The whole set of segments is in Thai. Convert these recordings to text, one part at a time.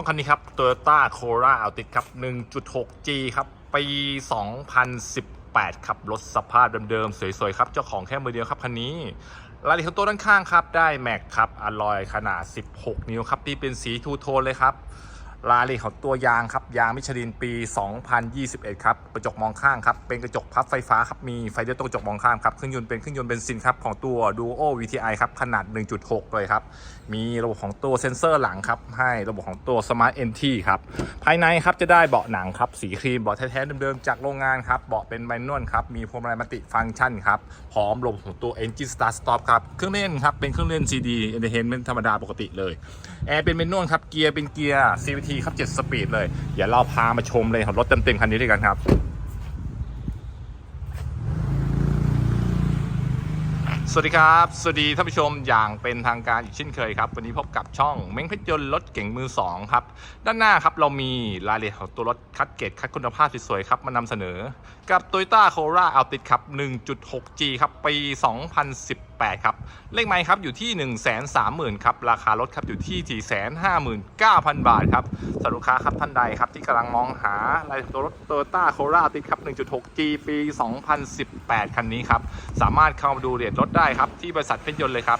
ต้องคันนี้ครับ Toyota Corolla Altis ครับ 1.6G ครับ ปี 2018 ครับ รถสภาพเดิมๆ สวยๆ ครับ เจ้าของแค่มือเดียวครับ คันนี้ รายละเอียดของตัวด้านข้างครับ ได้แม็กครับอลลอยขนาด 16 นิ้วครับ ที่เป็นสีทูโทนเลยครับ รายละเอียดของตัวยางครับยางมิชลินปี 2021 ครับกระจกมองข้างครับเป็นกระจกพับไฟฟ้าครับมีไฟเลี้ยวตรงกระจกมองข้างครับเครื่องยนต์เป็นเครื่องยนต์เบนซินครับของตัว Duo VTI ครับขนาด 1.6 เลยครับมีระบบของตัวเซ็นเซอร์หลังครับให้ระบบของตัว Smart NT ครับภายในครับจะได้เบาะหนังครับสีครีมเบาะแท้ๆเดิมๆจากโรงงานครับเบาะเป็นแมนวลครับมีพวงมาลัยมัลติฟังก์ชันครับพร้อมระบบของตัว Engine Start Stop ครับเครื่องเล่นครับเป็นเครื่องเล่น CD Entertainment ธรรมดาปกติเลยแอร์เป็นแมนวลครับเกียร์เป็นเกียร์ CVT ีครับ7สปีดเลย เดี๋ยวเราพามาชมเลยครับรถเต็มๆคันนี้ด้วยกันครับสวัสดีครับ สวัสดีท่านผู้ชมอย่างเป็นทางการอีกเช่นเคยครับ วันนี้พบกับช่องเม้งเพชรยนต์รถเก่งมือ 2 ครับ ด้านหน้าครับเรามีรายละเอียดของตัวรถคัดเกรดคัดคุณภาพสวยๆครับมานำเสนอ กับ Toyota Corolla Altis ครับ 1.6G ครับ ปี 2018 ครับ เลขไมล์ครับอยู่ที่ 130,000 ครับ ราคารถครับอยู่ที่ 459,000 บาทครับสำหรับลูกค้าครับท่านใดครับ ที่กำลังมองหารายตัวรถ Toyota Corolla Altis ครับ 1.6G ปี 2018 คันนี้ครับ สามารถเข้ามาดูเอียดรถได้ครับ ที่บริษัทเพชรยนต์เลยครับ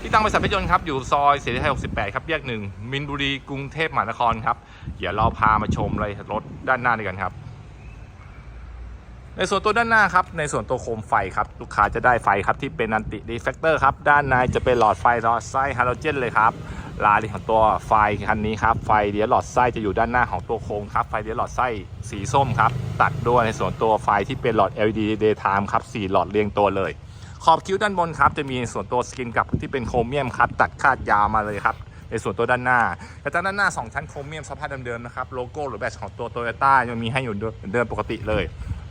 ที่ตั้งบริษัทเพชรยนต์ครับอยู่ซอยเสรีไทย 68 ครับแยกหนึ่งมินบุรีกรุงเทพมหานครครับ เดี๋ยวเราพามาชมรายละเอียรถด้านหน้าด้วยกันครับ ในส่วนตัวด้านหน้าครับ ในส่วนตัวโคมไฟครับ ลูกค้าจะได้ไฟครับที่เป็นอันติดีเฟกเตอร์ครับ ด้านในจะเป็นหลอดไฟหลอดไส้ฮาโลเจนเลยครับรายของตัวไฟคันนี้ครับ ไฟเดียหลอดไส้จะอยู่ด้านหน้าของตัวโครงครับ ไฟเดียหลอดไส้สีส้มครับ ตัดด้วยในส่วนตัวไฟที่เป็นหลอด LED daytime ครับสี่หลอดเรียงตัวเลย ขอบคิ้วด้านบนครับ จะมีส่วนตัวสกินกับที่เป็นโครเมียมครับ ตัดคาดยาวมาเลยครับในส่วนตัวด้านหน้าแต่ด้านหน้า 2 ชั้นโครเมียมสภาพเดิมๆนะครับ โลโก้หรือแบตของตัวโตโยต้ายังมีให้อยู่เหมือนเดิมปกติเลย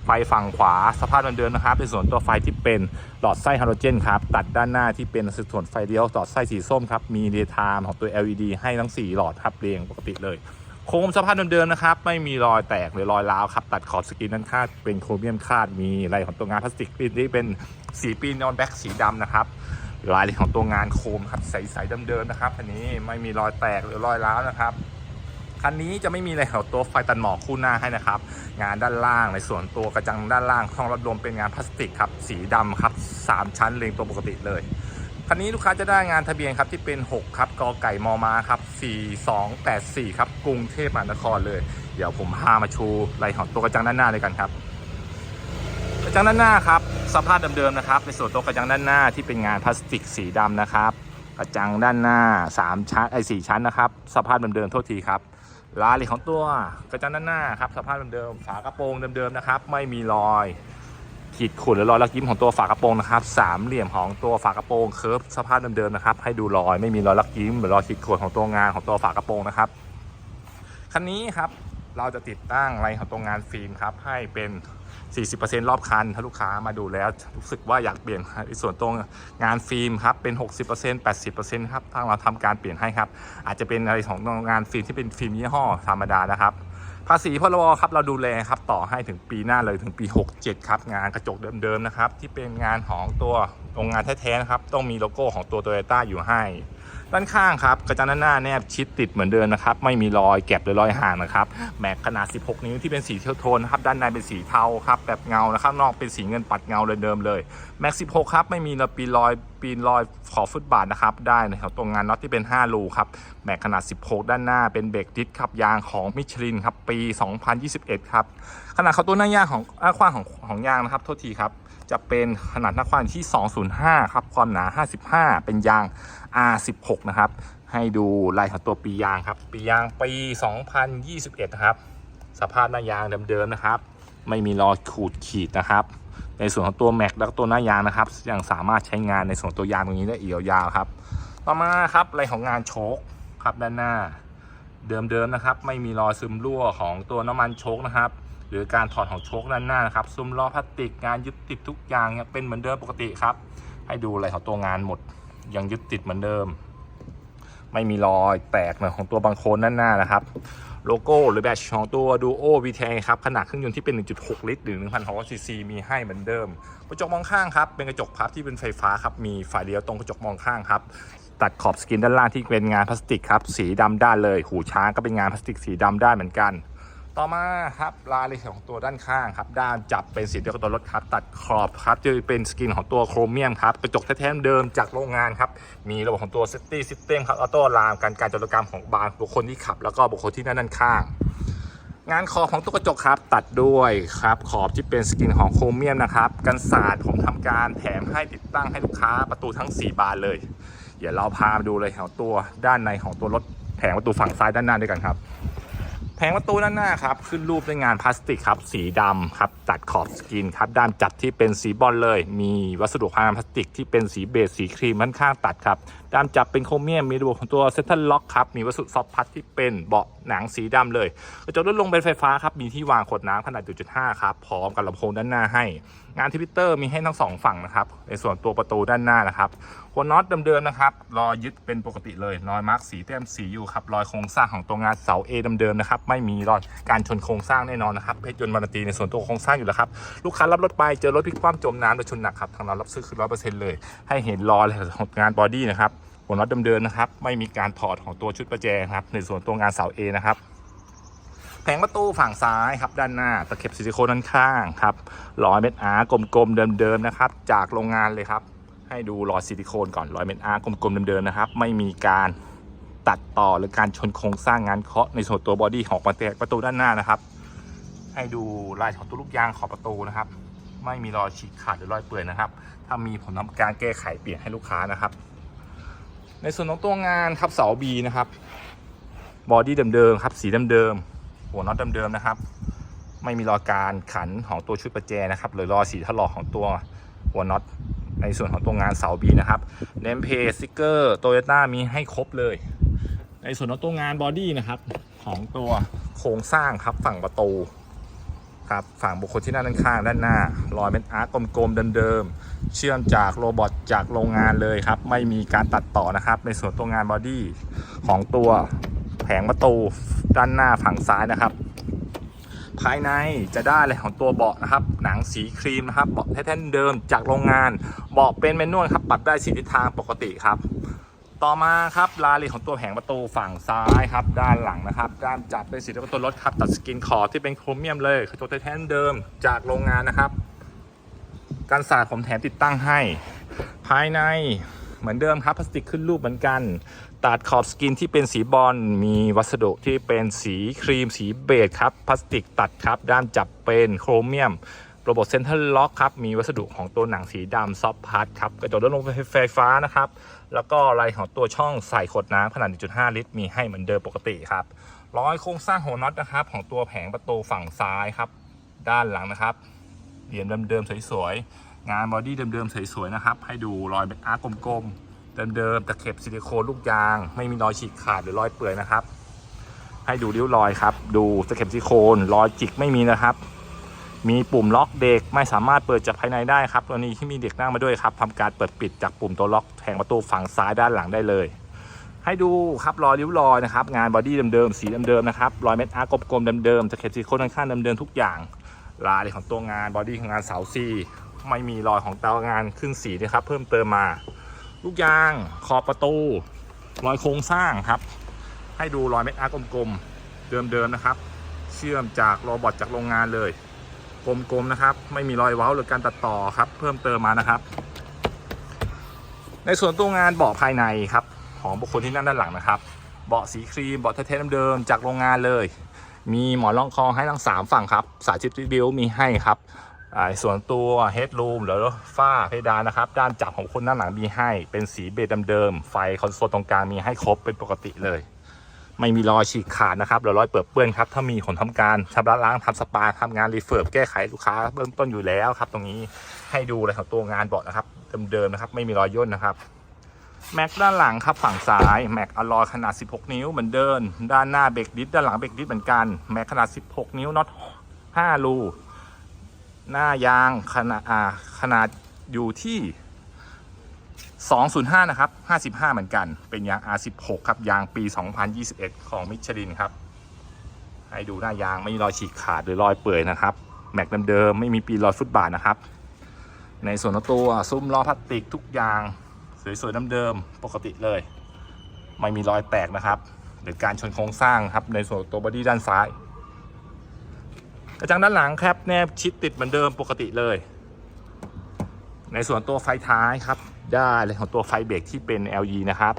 ไฟฝั่งขวาสภาพเดิมๆนะครับในส่วนตัวไฟที่เป็นหลอดไส้ฮาโลเจนครับ ตัดด้านหน้าที่เป็นส่วนไฟเลี้ยวหลอดไส้สีส้มครับมีเดย์ไทม์ของตัว LED ให้ทั้ง 4 หลอดครับเรียงปกติเลย โคมสภาพเดิมๆนะครับ ไม่มีรอยแตกหรือรอยร้าวครับ ตัดขอบสกรีนด้านข้างเป็นโครเมียมคาดมีลายของตัวงานพลาสติกที่เป็นสีปีนอนแบ็กสีดำนะครับรายของตัวงานโคมครับใสๆเดิมๆนะครับอันนี้ไม่มีรอยแตกหรือรอยร้าวนะครับ คันนี้จะไม่มีอะไรของตัวไฟตัดหมอกคู่หน้าให้นะครับ งานด้านล่างในส่วนตัวกระจังด้านล่างห้องรับลมเป็นงานพลาสติกครับ สีดำครับสามชั้นเรียงตัวปกติเลยคันนี้ลูกค้าจะได้งานทะเบียนครับที่เป็น 6 ครับกอไก่มอมาครับ 4284 ครับกรุงเทพมหานครเลย เดี๋ยวผมพามาชูรายของตัวกระจังด้านหน้าเลยกันครับ กระจังด้านหน้าครับสภาพเดิมๆนะครับ ในส่วนตัวกระจังด้านหน้าที่เป็นงานพลาสติกสีดำนะครับ กระจังด้านหน้า 3 ชั้นไอ้4ชั้นนะครับ สภาพเดิมๆโทษทีครับ ราลีของตัวกระจังด้านหน้าครับสภาพเดิมๆฝากระโปรงเดิมๆนะครับ ไม่มีรอย ขีดข่วนหรือรอยลักยิ้มของตัวฝากระโปรงนะครับสามเหลี่ยมของตัวฝากระโปรงเคิร์ฟสภาพเดิมๆนะครับ ให้ดูรอยไม่มีรอยลักยิ้มหรือรอยขีดข่วนของตัวงานของตัวฝากระโปรงนะครับคันนี้ครับเราจะติดตั้งอะไรของตัวงานฟิล์มครับให้เป็น 40%รอบคัน ถ้าลูกค้ามาดูแล้วรู้สึกว่าอยากเปลี่ยนในส่วนตรงงานฟิล์มครับเป็น 60% 80%ครับทางเราทำการเปลี่ยนให้ครับ อาจจะเป็นอะไรของงานฟิล์มที่เป็นฟิล์มยี่ห้อธรรมดานะครับภาษีพรบครับเราดูแลครับต่อให้ถึงปีหน้าเลยถึงปี 67 ครับ งานกระจกเดิมๆนะครับ ที่เป็นงานของตัวโรงงานแท้ๆนะครับ ต้องมีโลโก้ของตัวโตโยต้าอยู่ให้ ด้านข้างครับกระจังด้านหน้าแนบชิดติดเหมือนเดิมนะครับ ไม่มีรอยแก็บหรือรอยห่างนะครับ แม็กขนาด 16 นิ้วที่เป็นสีเทาโทนนะครับ ด้านในเป็นสีเทาครับ แบบเงานะครับ นอกเป็นสีเงินปัดเงาเดิมเลย แม็ก 16 ครับ ไม่มีระปีรอยปีนรอยขอบฟุตบาทนะครับ ได้นะครับตรงงานน็อตที่เป็น 5 รูครับ แม็กขนาด 16 ด้านหน้าเป็นเบรกดิสครับ ยางของมิชลินครับ ปี 2021 ครับ ขนาดเขาตัวหน้ายางของหน้ากว้างของของยางนะครับ โทษทีครับ จะเป็นขนาดหน้ากว้างที่ 205 ครับ ความหนา 55 เป็นยาง R16 นะครับ ให้ดูลายของตัวปียางครับ ปียางปี 2021 นะครับ สภาพหน้ายางเดิมๆนะครับ ไม่มีรอยขูดขีดนะครับ ในส่วนของตัวแม็กแล้วก็ตัวหน้ายางนะครับ ยังสามารถใช้งานในส่วนตัวยางตรงนี้ได้อีกยาวครับ ต่อมาครับอะไรของงานโชคครับด้านหน้า เดิมๆนะครับ ไม่มีรอยซึมรั่วของตัวน้ำมันโชคนะครับ หรือการถอดของโชคด้านหน้านะครับซุ้มล้อพลาสติกงานยึดติดทุกอย่างยังเป็นเหมือนเดิมปกติครับ ให้ดูอะไรของตัวงานหมดยังยึดติดเหมือนเดิม ไม่มีรอยแตกเหมือนของตัวบางโคนด้านหน้านะครับโลโก้หรือแบตของตัว Duo VT ครับขนาดเครื่องยนต์ที่เป็น 1.6 ลิตรหรือ1,600ซีซีมีให้เหมือนเดิม กระจกมองข้างครับ เป็นกระจกพับที่เป็นไฟฟ้าครับ มีไฟเลี้ยวตรงกระจกมองข้างครับ ตัดขอบสกินด้านล่างที่เป็นงานพลาสติกครับ สีดำด้านเลย หูช้างก็เป็นงานพลาสติกสีดำด้านเหมือนกัน ต่อมาครับรายละเอียดของตัวด้านข้างครับ ด้านจับเป็นสีเดียวกับตัวรถครับตัดขอบครับจะเป็นสกินของตัวโครเมียมครับกระจกแท้ๆเดิมจากโรงงานครับ มีระบบของตัวเซฟตี้ซิสเต็มครับออโต้ลามการการจรกรรมของบานบุคคลที่ขับ แล้วก็บุคคลที่นั่งด้านข้าง งานขอบของตู้กระจกครับ ตัดด้วยครับขอบที่เป็นสกินของโครเมียมนะครับกันศาสตร์ผมทำการแถมให้ติดตั้งให้ลูกค้าประตูทั้ง 4 บานเลยเดี๋ยวเราพามาดูเลยของตัวด้านในของตัวรถแผงประตูฝั่งซ้ายด้านหน้าด้วยกันครับ แผงประตูด้านหน้าครับ ขึ้นรูปด้วยงานพลาสติกครับ สีดำครับ ตัดขอบสกินครับ ด้านจัดที่เป็นสีบอลเลย มีวัสดุพลาสติกที่เป็นสีเบจสีครีมค่อนข้างตัดครับ ด้านจับเป็นโครเมียมมีระบบของตัวเซ็นทรัลล็อกครับมีวัสดุซอฟต์พัดที่เป็นเบาะหนังสีดำเลยกระจกลดลงเป็นไฟฟ้าครับมีที่วางขวดน้ำขนาด 1.5 ครับพร้อมกับลำโพงด้านหน้าให้ งานทวิตเตอร์มีให้ทั้งสองฝั่งนะครับในส่วนตัวประตูด้านหน้านะครับหัวน็อตเดิมๆนะครับรอยยึดเป็นปกติเลยรอยมาร์กสีแต้มสีอยู่ครับรอยโครงสร้างของตัวงานเสา A เดิมๆนะครับไม่มีรอยการชนโครงสร้างแน่นอนนะครับเพชรยนต์วารันตีในส่วนตัวโครงสร้างอยู่แล้วครับลูกค้ารับรถไปเจอรถพลิกคว่ำจมน้ำโดยชนหนักครับทางเรารับซื้อคือร้อยเปอร์เซ็นต์เลย ให้เห็นรอยของงานบอดี้นะครับ หัวน็อตเดิมๆนะครับ ไม่มีการถอดของตัวชุดประแจครับ ในส่วนตัวงานเสา A นะครับแผงประตูฝั่งซ้ายครับด้านหน้าตะเข็บซิลิโคนด้านข้างครับร้อยเม็ดอากลมๆเดิมๆนะครับ จากโรงงานเลยครับ ให้ดูรอยซิลิโคนก่อนร้อยเม็ดอากลมๆเดิมๆนะครับ ไม่มีการตัดต่อหรือการชนโครงสร้างงานเคาะในส่วนตัวบอดี้ของประตูด้านหน้านะครับ ให้ดูลายของตัวลูกยางขอบประตูนะครับ ไม่มีรอยฉีกขาดหรือรอยเปื่อยนะครับ ถ้ามีผมทำการแก้ไขเปลี่ยนให้ลูกค้านะครับ ในส่วนของตัวงานครับเสาบีนะครับบอดี้เดิมๆครับสีเดิมๆหัวน็อตเดิมๆนะครับ ไม่มีรอยการขันของตัวชุดประแจนะครับหรือรอยสีถลอกของตัวหัวน็อตในส่วนของตัวงานเสาบีนะครับเนมเพสติกเกอร์โตโยต้ามีให้ครบเลย ในส่วนของตัวงานบอดี้นะครับของตัวโครงสร้างครับฝั่งประตูครับฝั่งบุคคลที่นั่งด้านข้างด้านหน้ารอยเป็นอาร์กกลมๆเดิมๆ เชื่อมจากโรบอทจากโรงงานเลยครับ ไม่มีการตัดต่อนะครับ ในส่วนตัวงานบอดี้ของตัวแผงประตูด้านหน้าฝั่งซ้ายนะครับ ภายในจะได้อะไรของตัวเบาะนะครับ หนังสีครีมนะครับเบาะแท้ๆเดิมจากโรงงานเบาะเป็นแมนนวลครับปรับได้สีทิศทางปกติครับต่อมาครับรายละเอียดของตัวแผงประตูฝั่งซ้ายครับด้านหลังนะครับ ด้านจัดเป็นสีประตูรถครับตัดสกินขอบที่เป็นโครเมียมเลยกระจกแท้ๆเดิมจากโรงงานนะครับ การสาดผมแถมติดตั้งให้ ภายในเหมือนเดิมครับพลาสติกขึ้นรูปเหมือนกัน ตัดขอบสกินที่เป็นสีบอลมีวัสดุที่เป็นสีครีมสีเบจครับพลาสติกตัดครับด้านจับเป็นโครเมียมระบบเซ็นทรัลล็อกครับ มีวัสดุของตัวหนังสีดำซอฟพัดครับกระจกลดลงไฟฟ้านะครับ แล้วก็ลายของตัวช่องใส่ขวดน้ำขนาด 1.5 ลิตร มีให้เหมือนเดิมปกติครับร้อยโครงสร้างหัวน็อตนะครับ ของตัวแผงประตูฝั่งซ้ายครับ ด้านหลังนะครับ เหลี่ยมเดิมๆสวยๆงานบอดี้เดิมๆสวยๆนะครับ ให้ดูรอยเป็นอาร์กกลมๆเดิมๆตะเข็บซิลิโคนลูกยาง ไม่มีรอยฉีกขาดหรือรอยเปื่อยนะครับ ให้ดูริ้วรอยครับ ดูตะเข็บซิลิโคนรอยจิกไม่มีนะครับ มีปุ่มล็อกเด็กไม่สามารถเปิดจากภายในได้ครับตัวนี้ที่มีเด็กนั่งมาด้วยครับทำการเปิดปิดจากปุ่มตัวล็อกแผงประตูฝั่งซ้ายด้านหลังได้เลยให้ดูครับรอยริ้วรอยนะครับงานบอดี้เดิมๆสีเดิมๆนะครับรอยเม็ดอาร์กกลมๆเดิมๆตะเข็บซิลิโคนด้านข้างๆเดิมๆทุกอย่าง ลายของตัวงานบอดี้ของงานเสาซีไม่มีรอยของเตางานขึ้นสีนะครับ เพิ่มเติมมา ลูกยางขอบประตู รอยโครงสร้างครับ ให้ดูรอยเม็ดอาร์กลมๆเดิมๆนะครับ เชื่อมจากโรบอทจากโรงงานเลยกลมๆนะครับ ไม่มีรอยเว้าหรือการตัดต่อครับ เพิ่มเติมมานะครับ ในส่วนตัวงานเบาะภายในครับ ของบุคคลที่นั่งด้านหลังนะครับ เบาะสีครีมเบาะแท้ๆเดิมๆจากโรงงานเลย มีหมอนรองคอให้ทั้ง 3 ฝั่งครับ สายชิปบิลมีให้ครับส่วนตัวเฮดรูมหรือฝ้าเพดานนะครับ ด้านจับของคนด้านหลังมีให้ เป็นสีเบจเดิมๆไฟคอนโซลตรงกลางมีให้ครบเป็นปกติเลย ไม่มีรอยฉีกขาดนะครับหรือรอยเปื้อนเปื้อนครับ ถ้ามีคนทำการชำระล้างทำสปาทำงานรีเฟิร์บแก้ไขลูกค้าเบื้องต้นอยู่แล้วครับ ตรงนี้ให้ดูเลยของตัวงานเบาะนะครับเดิมๆนะครับ ไม่มีรอยย่นนะครับ แม็กด้านหลังครับฝั่งซ้ายแม็กอลลอยขนาด 16 นิ้วเหมือนเดิมด้านหน้าเบรกดิสด้านหลังเบรกดิสเหมือนกันแม็กขนาด 16 นิ้วน็อต5รูหน้ายางขนาดอ่าขนาดอยู่ที่ 205 นะครับ 55 เหมือนกัน เป็นยาง R16 ครับ ยางปี 2021 ของมิชลินครับ ให้ดูหน้ายางไม่มีรอยฉีกขาดหรือรอยเปื่อยนะครับ แม็กเดิมๆไม่มีปีรอยฟุตบาทนะครับ ในส่วนตัวซุ้มล้อพลาสติกทุกอย่าง สวยๆเดิมๆปกติเลย ไม่มีรอยแตกนะครับหรือการชนโครงสร้างครับในส่วนตัวบอดี้ด้านซ้ายกระจังด้านหลังครับแนบชิดติดเหมือนเดิมปกติเลย ในส่วนตัวไฟท้ายครับได้เลยของตัวไฟเบรกที่เป็น LE นะครับ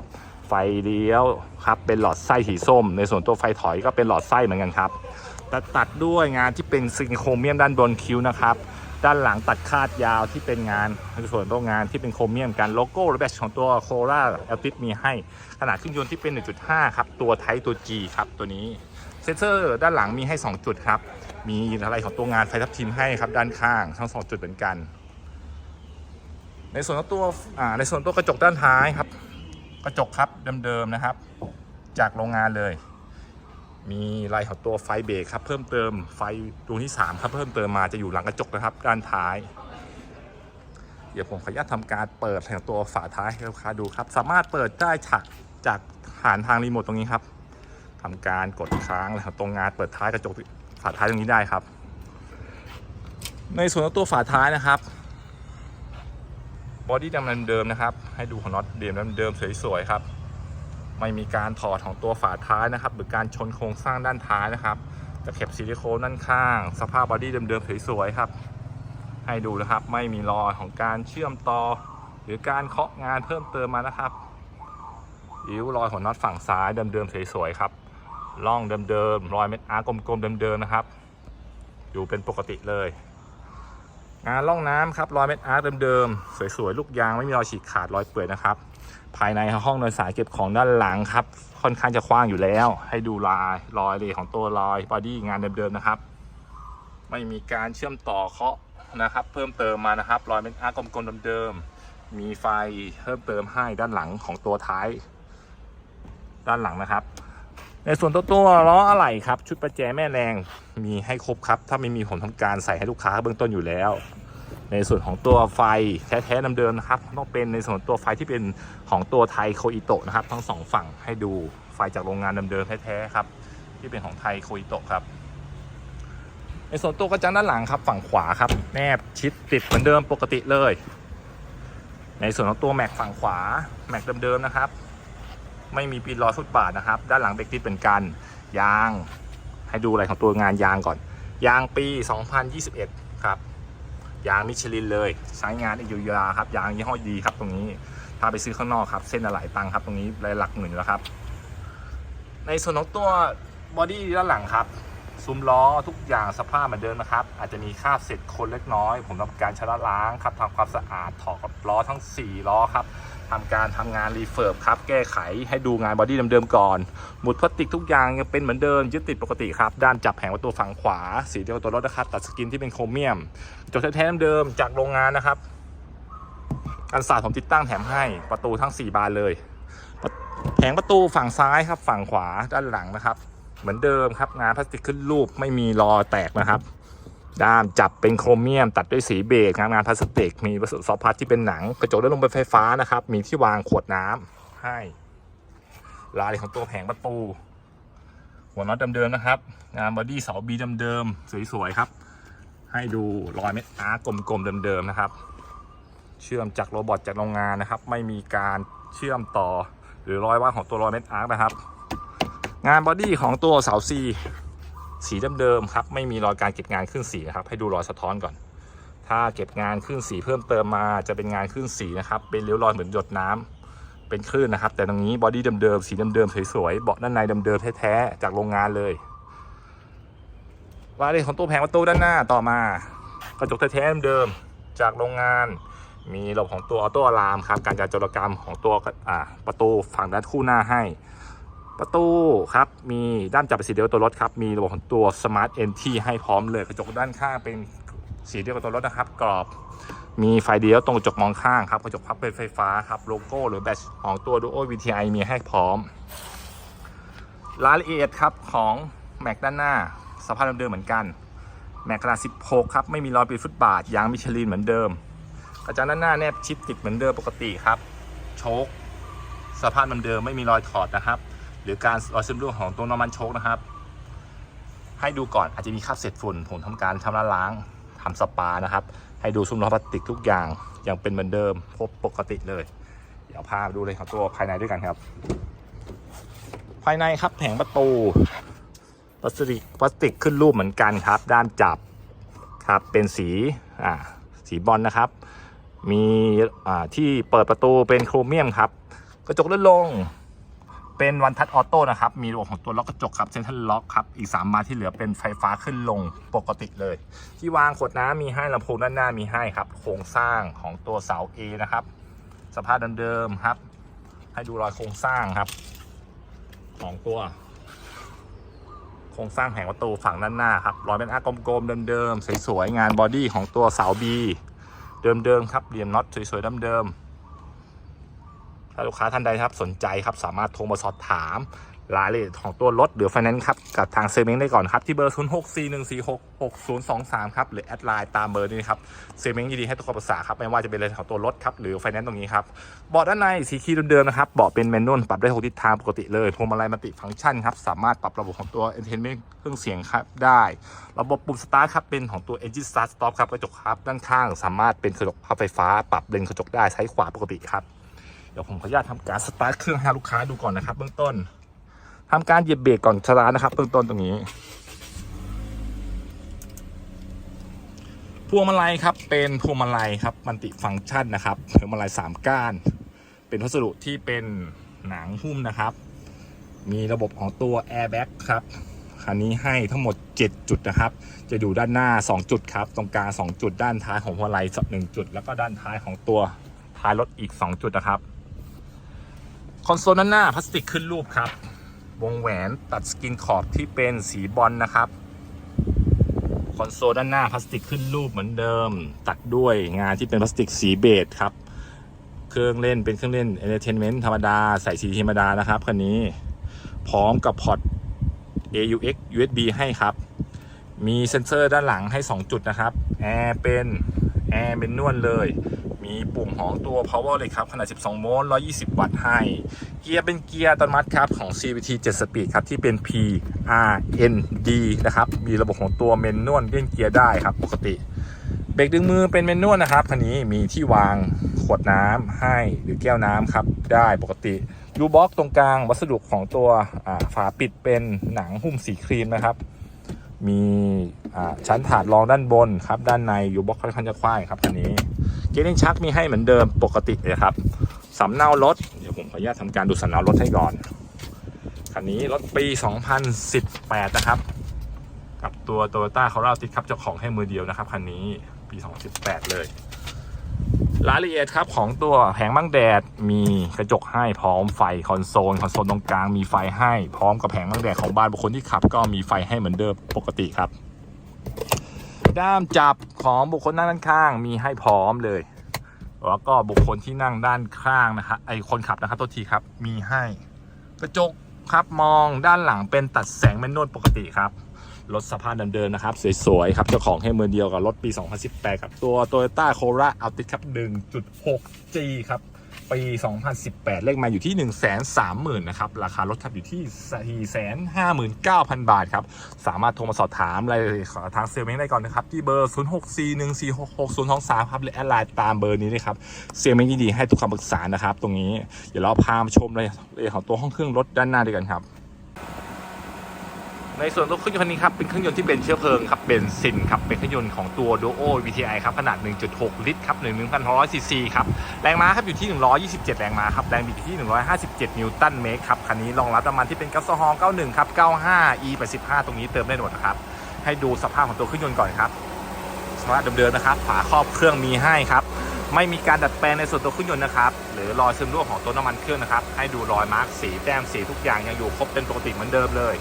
ไฟเลี้ยวครับเป็นหลอดไส้สีส้ม ในส่วนตัวไฟถอยก็เป็นหลอดไส้เหมือนกันครับแต่ตัดด้วยงานที่เป็นซิงโครเมียมด้านบนคิ้วนะครับ ด้านหลังตัดคาดยาวที่เป็นงานในส่วนตัวงานที่เป็นโครเมียมกันโลโก้และแบตของตัวโคราเอลติสมีให้ ขนาดเครื่องยนต์ที่เป็น 1.5 ครับ ตัวไทตัว G ครับ ตัวนี้ เซนเซอร์ด้านหลังมีให้ 2 จุดครับ มีอะไรของตัวงานไฟทับทิมให้ครับ ด้านข้างทั้ง 2 จุดเหมือนกัน ในส่วนของตัวในส่วนตัวกระจกด้านท้ายครับ กระจกครับเดิมๆนะครับ จากโรงงานเลย มีลายของตัวไฟเบรกครับเพิ่มเติมไฟดวงที่ 3 ครับเพิ่มเติมมาจะอยู่หลังกระจกนะครับ ด้านท้าย เดี๋ยวผมขออนุญาตทำการเปิดของตัวฝาท้ายให้ลูกค้าดูครับ สามารถเปิดได้จากจากผ่านทางรีโมทตรงนี้ครับทำการกดค้างแล้วตรงงานเปิดท้ายกระจกฝาท้ายตรงนี้ได้ครับ ในส่วนของตัวฝาท้ายนะครับบอดี้ดำเดิมนะครับ ให้ดูของน็อตเดิมเดิมสวยๆครับ ไม่มีการถอดของตัวฝาท้ายนะครับ หรือการชนโครงสร้างด้านท้ายนะครับตะเข็บซิลิโคนด้านข้าง สภาพบอดี้เดิมๆสวยๆครับ ให้ดูนะครับ ไม่มีรอยของการเชื่อมต่อ หรือการเคาะงานเพิ่มเติมมานะครับริ้วรอยของน็อตฝั่งซ้ายเดิมๆสวยๆครับล่องเดิมๆรอยเม็ดอาร์กลมๆเดิมๆนะครับ อยู่เป็นปกติเลย งานล่องน้ำครับรอยเม็ดอาร์เดิมๆสวยๆลูกยางไม่มีรอยฉีกขาดรอยเปื่อยนะครับ ภายในห้องโดยสารเก็บของด้านหลังครับ ค่อนข้างจะกว้างอยู่แล้ว ให้ดูลายรอยเลยของตัวรอยบอดี้งานเดิมๆนะครับ ไม่มีการเชื่อมต่อเคาะนะครับ เพิ่มเติมมานะครับ รอยเป็นอาร์กลมๆเดิมๆมีไฟเพิ่มเติมให้ด้านหลังของตัวท้าย ด้านหลังนะครับ ในส่วนตัวตัวล้ออะไหล่ครับ ชุดประแจแม่แรงมีให้ครบครับ ถ้าไม่มีผมทำการใส่ให้ลูกค้าเบื้องต้นอยู่แล้ว ในส่วนของตัวไฟแท้ๆเดิมๆนะครับ ต้องเป็นในส่วนตัวไฟที่เป็นของตัวไทยโคอิโตะนะครับ ทั้งสองฝั่งให้ดูไฟจากโรงงานเดิมๆแท้ๆครับ ที่เป็นของไทยโคอิโตะครับในส่วนตัวกระจังด้านหลังครับฝั่งขวาครับ แนบชิดติดเหมือนเดิมปกติเลย ในส่วนของตัวแม็กฝั่งขวาแม็กเดิมๆนะครับ ไม่มีปีนรอยฟุตบาทนะครับ ด้านหลังเบรกติดเป็นกันยาง ให้ดูอะไรของตัวงานยางก่อน ยางปี 2021 ครับ ยางมิชลินเลย ใช้งานอีกยาครับ ยางยี่ห้อดีครับตรงนี้ถ้าไปซื้อข้างนอกครับ เส้นละหลายตังครับ ตรงนี้เลยหลักหมื่นแล้วครับ ในส่วนของตัวบอดี้ด้านหลังครับซุ้มล้อทุกอย่างสภาพเหมือนเดิมนะครับ อาจจะมีคราบเศษคนเล็กน้อย ผมทำการชำระล้างครับทำความสะอาดถอดล้อทั้ง 4 ล้อครับ ทำการทำงานรีเฟิร์บครับ แก้ไขให้ดูงานบอดี้เดิมๆก่อน หมุดพลาสติกทุกอย่างยังเป็นเหมือนเดิมยึดติดปกติครับ ด้านจับแผงประตูฝั่งขวา สีเดียวกับตัวรถนะครับ ตัดสกินที่เป็นโครเมียมจดแท้ๆเดิมจากโรงงานนะครับกันศาสตร์ผมติดตั้งแถมให้ประตูทั้ง 4 บานเลย แผงประตูฝั่งซ้ายครับ ฝั่งขวาด้านหลังนะครับ เหมือนเดิมครับงานพลาสติกขึ้นรูปไม่มีรอยแตกนะครับ ด้ามจับเป็นโครเมียม ตัดด้วยสีเบจงานงานพลาสติก มีวัสดุซอฟต์พลาสที่เป็นหนัง กระจกด้านลงเป็นไฟฟ้านะครับ มีที่วางขวดน้ำให้ลายของตัวแผงประตู หัวน็อตเดิมๆนะครับ งานบอดี้เสาบีเดิมๆสวยๆครับ ให้ดูรอยเม็ดอาร์กลมๆเดิมๆนะครับ เชื่อมจากโรบอทจากโรงงานนะครับ ไม่มีการเชื่อมต่อ หรือรอยว่างของตัวรอยเม็ดอาร์นะครับ งานบอดี้ของตัวเสาซี สีเดิมๆครับ ไม่มีรอยการเก็บงานขึ้นสีนะครับ ให้ดูรอยสะท้อนก่อน ถ้าเก็บงานขึ้นสีเพิ่มเติมมาจะเป็นงานขึ้นสีนะครับ เป็นเลี้ยวรอยเหมือนหยดน้ำเป็นคลื่นนะครับ แต่ตรงนี้บอดี้เดิมๆสีเดิมๆสวยๆเบาะด้านในเดิมๆแท้ๆจากโรงงานเลยรายละเอียดของตัวแผงประตูด้านหน้าต่อมา กระจกแท้ๆเดิมๆจากโรงงาน มีระบบของตัวออโต้อะลามครับการจัดจรกรรมของตัวประตูฝั่งด้านคู่หน้าให้ ประตูครับ มีด้ามจับเป็นสีเดียวกับตัวรถครับ มีระบบของตัว Smart NT ให้พร้อมเลยกระจกด้านข้างเป็นสีเดียวกับตัวรถนะครับ กรอบมีไฟเดียวตรงกระจกมองข้างครับกระจกพับเป็นไฟฟ้าครับโลโก้หรือแบตของตัว Duo VTI มีให้พร้อม รายละเอียดครับของแม็กด้านหน้าสภาพเดิมๆเหมือนกัน แม็กขนาด 16 ครับ ไม่มีรอยปีนฟุตบาทยางมิชลินเหมือนเดิมกระจังด้านหน้าแนบชิดติดเหมือนเดิมปกติครับ โชคสภาพเดิมๆไม่มีรอยถอดนะครับ หรือการรอยซึมร่วงของตัวน้ำมันโชคนะครับ ให้ดูก่อนอาจจะมีคราบเศษฝุ่นผมทำการชำระล้างทำสปานะครับ ให้ดูซุ้มล้อพลาสติกทุกอย่างยังเป็นเหมือนเดิมพบปกติเลย เดี๋ยวพาไปดูเลยของตัวภายในด้วยกันครับ ภายในครับแผงประตูพลาสติกพลาสติกขึ้นรูปเหมือนกันครับ ด้านจับครับเป็นสีอ่าสีบอลนะครับ มีอ่าที่เปิดประตูเป็นโครเมียมครับ กระจกเลื่อนลง เป็นวันทัชออโต้นะครับ มีระบบของตัวล็อกกระจกครับเซ็นทรัลล็อกครับ อีก3บาที่เหลือเป็นไฟฟ้าขึ้นลงปกติเลย ที่วางขวดน้ำมีให้ลำโพงด้านหน้ามีให้ครับ โครงสร้างของตัวเสา A นะครับ สภาพเดิมๆครับ ให้ดูรอยโครงสร้างครับ ของตัว โครงสร้างแผงประตูฝั่งด้านหน้าครับ รอยเป็นอากลมๆเดิมๆสวยๆงานบอดี้ของตัวเสา B เดิมๆครับเหลี่ยมน็อตสวยๆเดิมๆ ถ้าลูกค้าท่านใดครับสนใจครับสามารถโทรมาสอบถามรายละเอียดของตัวรถหรือไฟแนนซ์ครับกับทางเซเมงได้ก่อนครับ ที่เบอร์ 0 6 4 1 4 6 6 0 2 3 ครับ หรือแอดไลน์ตามเบอร์นี้ครับเซเมงยินดีให้ทุกคนปรึกษาครับ ไม่ว่าจะเป็นเรื่องของตัวรถครับ หรือไฟแนนซ์ตรงนี้ครับเบาะด้านในสีคีเดิมๆนะครับเบาะเป็นแมนนวลปรับได้หกทิศทางปกติเลยพวงมาลัยมัลติฟังก์ชันครับ สามารถปรับระบบของตัวเอนเทนเมนต์เครื่องเสียงครับได้ ระบบปุ่มสตาร์ทครับเป็นของตัว Engine Start Stop ครับกระจกครับด้านข้าง สามารถเป็นกระจกพับไฟฟ้า ปรับเลนกระจกได้ใช้ขวาปกติครับ เดี๋ยวผมขออนุญาตทำการสตาร์ทเครื่องให้ลูกค้าดูก่อนนะครับ เบื้องต้นทำการเหยียบเบรกก่อนสตาร์ทนะครับ เบื้องต้นตรงนี้พวงมาลัยครับเป็นพวงมาลัยครับมันติฟังก์ชันนะครับพวงมาลัยสามก้าน เป็นวัสดุที่เป็นหนังหุ้มนะครับ มีระบบของตัว airbag ครับคันนี้ให้ทั้งหมด 7 จุดนะครับ จะอยู่ด้านหน้า 2 จุดครับ ตรงกลาง2จุดด้านท้ายของพวงมาลัยหนึ่งจุด แล้วก็ด้านท้ายของตัวท้ายรถอีก 2 จุดนะครับ คอนโซลด้านหน้าพลาสติกขึ้นรูปครับ วงแหวนตัดสกินขอบที่เป็นสีบอลนะครับ คอนโซลด้านหน้าพลาสติกขึ้นรูปเหมือนเดิม ตัดด้วยงานที่เป็นพลาสติกสีเบจครับ เครื่องเล่นเป็นเครื่องเล่นเอนเตอร์เทนเมนต์ธรรมดาใส่สีธรรมดานะครับคันนี้ พร้อมกับพอร์ต AUX USB ให้ครับ มีเซ็นเซอร์ด้านหลังให้ 2 จุดนะครับ แอร์เป็นแอร์เป็นนวลเลย ปุ่มของตัว power เลยครับ ขนาด 12 โวลต์ 120 วัตต์ให้ เกียร์เป็นเกียร์อัตโนมัติครับ ของ CVT 7 Speed ครับ ที่เป็น PRND นะครับ มีระบบของตัวเมนนวลเล่นเกียร์ได้ครับ ปกติ เบรกดึงมือเป็นเมนนวลนะครับคันนี้มีที่วางขวดน้ำให้หรือแก้วน้ำครับ ได้ปกติยูบ็อกตรงกลางวัสดุของตัวฝาปิดเป็นหนังหุ้มสีครีมนะครับ มีชั้นถาดรองด้านบนครับ ด้านในยูบ็อกค่อนข้างจะกว้างครับคันนี้ เกียร์ลิ้นชักมีให้เหมือนเดิมปกติเลยครับสำเนารถเดี๋ยวผมขออนุญาตทำการดูสำเนารถให้ก่อนคันนี้รถปี 2018 นะครับ กับตัว Toyota Corolla ติดครับเจ้าของให้มือเดียวนะครับคันนี้ปี 2018 เลยรายละเอียดครับของตัวแผงบังแดดมีกระจกให้พร้อมไฟคอนโซลคอนโซลตรงกลางมีไฟให้พร้อมกับแผงบังแดดของบ้านบุคคลที่ขับ ก็มีไฟให้เหมือนเดิมปกติครับ ด้ามจับของบุคคลนั่งด้านข้างมีให้พร้อมเลย แล้วก็บุคคลที่นั่งด้านข้างนะครับไอคนขับนะครับตัวทีครับมีให้กระจกครับมองด้านหลังเป็นตัดแสงแมนนวลปกติครับรถสภาพเดิมๆนะครับ สวยๆ ครับ เจ้าของให้มือเดียวกับรถปี 2018 กับตัว Toyota Corolla Altis ครับ 1.6G ครับ ปี 2018 เลขมาอยู่ที่ 130,000นะครับ ราคารถทับอยู่ที่ 459,000 บาทครับ สามารถโทรมาสอบถามรายละเอียดของทางเซลล์เมงได้ก่อนนะครับ ที่เบอร์ 0641466023 ครับหรือแอดไลน์ตามเบอร์นี้เลยครับ เซลล์เมงยินดีให้ทุกคำปรึกษานะครับ ตรงนี้ เดี๋ยวเราพามาชมเลยของตัวห้องเครื่องรถด้านหน้าด้วยกันครับ ในส่วนตัวเครื่องยนต์คันนี้ครับเป็นเครื่องยนต์ที่เป็นเชื้อเพลิงครับเบนซินครับเป็นเครื่องยนต์ของตัว Duo VTI ครับขนาด 1.6 ลิตรครับ1,100ซีซีครับแรงม้าครับอยู่ที่ 127 แรงม้าครับแรงบิดอยู่ที่ 157 นิวตันเมตรครับคันนี้รองรับน้ำมันที่เป็นกัสโซฮอล์91ครับ95 E 85ตรงนี้เติมได้หมดนะครับให้ดูสภาพของตัวเครื่องยนต์ก่อนครับสภาพเดิมๆนะครับฝาครอบเครื่องมีให้ครับไม่มีการดัดแปลงในส่วนตัวเครื่องยนต์นะครับหรือรอยซึมรั่วของตัวน้ำมันเครื่องนะครับให้ดูรอยมาร์กสีแต้มสีทุกอย่างยังอยู่ครบเป็นปกติเหมือนเดิมเลย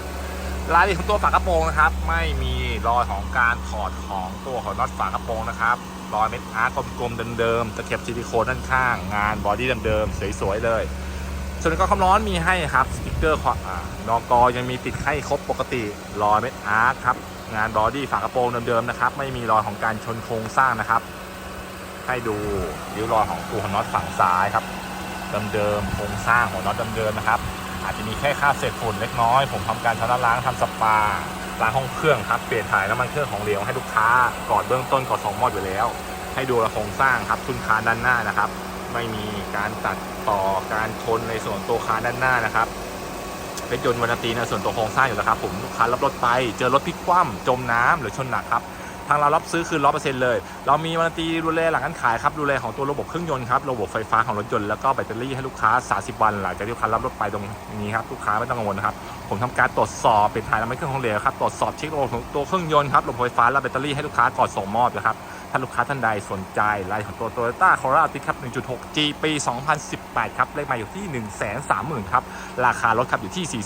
รายละเอียดของตัวฝากระโปรงนะครับ ไม่มีรอยของการถอดของตัวของน็อตฝากระโปรงนะครับรอยเม็ดอาร์ตกลมๆเดิมๆตะเข็บซิลิโคนด้านข้าง งานบอดี้เดิมๆสวยๆเลย ส่วนกองความร้อนมีให้ครับสติ๊กเกอร์คอ่านอกอยังมีติดให้ครบปกติรอยเม็ดอาร์ตครับงานบอดี้ฝากระโปรงเดิมๆนะครับไม่มีรอยของการชนโครงสร้างนะครับ ให้ดูริ้วรอยของตัวน็อตฝั่งซ้ายครับเดิมๆโครงสร้างของน็อตเดิมๆนะครับ อาจจะมีแค่ค่าเศษฝุ่นเล็กน้อย ผมทำการชำระล้างทำสปาล้างห้องเครื่องครับเปลี่ยนถ่ายน้ำมันเครื่องของเหลวให้ลูกค้าก่อนเบื้องต้นก่อนสองหมอดอยู่แล้ว ให้ดูโครงสร้างครับทุนคานด้านหน้านะครับ ไม่มีการตัดต่อการชนในส่วนตัวคานด้านหน้านะครับรถยนต์วันตีในส่วนตัวโครงสร้างอยู่แล้วครับผมลูกค้ารับรถไป เจอรถพลิกคว่ำจมน้ำหรือชนหนักครับางเรารับซื้อคืนร้อเปอร์เซ็นต์เลย เรามีวันตีดูแลหลังการขายครับดูแลของตัวระบบเครื่องยนต์ครับระบบไฟฟ้าของรถยนต์แล้วก็แบตเตอรี่ให้ลูกค้า 30 วันหลังจากที่ลูกค้ารับรถไปตรงนี้ครับลูกค้าไม่ต้องกังวลนะครับผมทำการตรวจสอบเป็นถ่ายแล้วไม่เครื่องของเหลวครับตรวจสอบเช็คระบบของตัวเครื่องยนต์ครับระบบไฟฟ้าและแบตเตอรี่ให้ลูกค้าก่อนส่งมอบนะครับถ้าลูกค้าท่านใดสนใจรายของตัว Toyota Corolla Altis ครับ 1.6G ปี 2018 ครับ เลขหมายอยู่ที่ 130,000 ครับ ราคารถครับอยู่ที่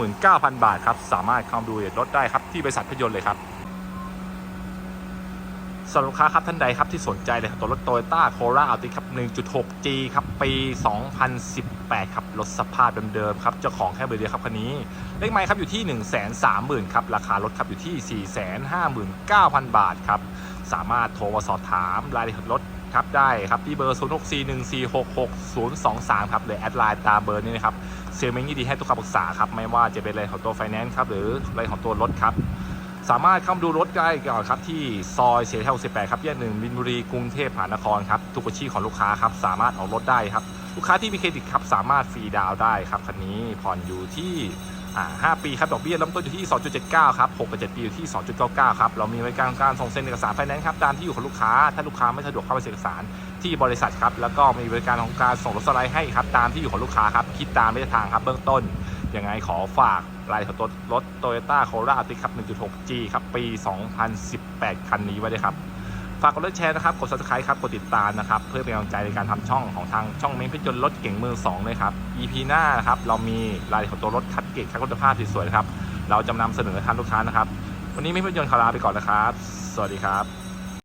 459,000 บาทครับ สามารถเข้าดูรถได้ครับ ที่บริษัทพยนต์เลยครับ สำหรับลูกค้าครับท่านใดครับที่สนใจเลยครับตัวรถ Toyota Corolla Altis ครับ 1.6G ครับ ปี 2018 ครับ รถสภาพเดิมๆครับ เจ้าของแค่เบอร์เดียวครับคันนี้ เลขไมล์ครับอยู่ที่ 130,000 ครับ ราคารถครับอยู่ที่ 459,000 บาทครับ สามารถโทรมาสอบถามรายละเอียดรถครับได้ครับที่เบอร์ 0 6 4 1 4 6 6 0 2 3 ครับหรือแอดไลน์ตามเบอร์นี้นะครับเซลล์เมงยินดีให้ทุกคำปรึกษาครับไม่ว่าจะเป็นอะไรของตัวไฟแนนซ์ครับหรืออะไรของตัวรถครับ สามารถเข้ามาดูรถได้ก่อนครับที่ซอยเสียเท่า18 ครับแยกหนึ่งมินบุรีกรุงเทพมหานครครับทุกอาชีพของลูกค้าครับสามารถออกรถได้ครับ ลูกค้าที่มีเครดิตครับสามารถฟรีดาวได้ครับคันนี้ผ่อนอยู่ที่5 ปีครับดอกเบี้ยเริ่มต้นอยู่ที่ 2.79 ครับ6กับ7ปีอยู่ที่ 2.99 ครับ เรามีบริการการส่งเซ็นเอกสารไฟแนนซ์ครับตามที่อยู่ของลูกค้า ถ้าลูกค้าไม่สะดวกเข้าไปเซ็นเอกสารที่บริษัทครับ แล้วก็มีบริการของการส่งรถสไลด์ให้ครับตามที่อยู่ของลูกค้าครับ คิดตามระยะทางครับเบื้องต้น ยังไงขอฝากรายของตัวรถ Toyota Corolla ติครับ 1.6G ครับ ปี 2018 คันนี้ไว้ด้วยครับ ฝากกดไลค์แชร์นะครับ กด subscribe ครับ กดติดตามนะครับ เพื่อเป็นกำลังใจในการทำช่องของทางช่องเม้งพิจนรถเก่งมือ2เลยครับ EP หน้านะครับ เรามีรายของตัวรถคัดเกรดคัดคุณภาพสวยๆครับ เราจะนำเสนอให้ทางลูกค้านะครับ วันนี้เม้งพิจนขอลาไปก่อนนะครับ สวัสดีครับ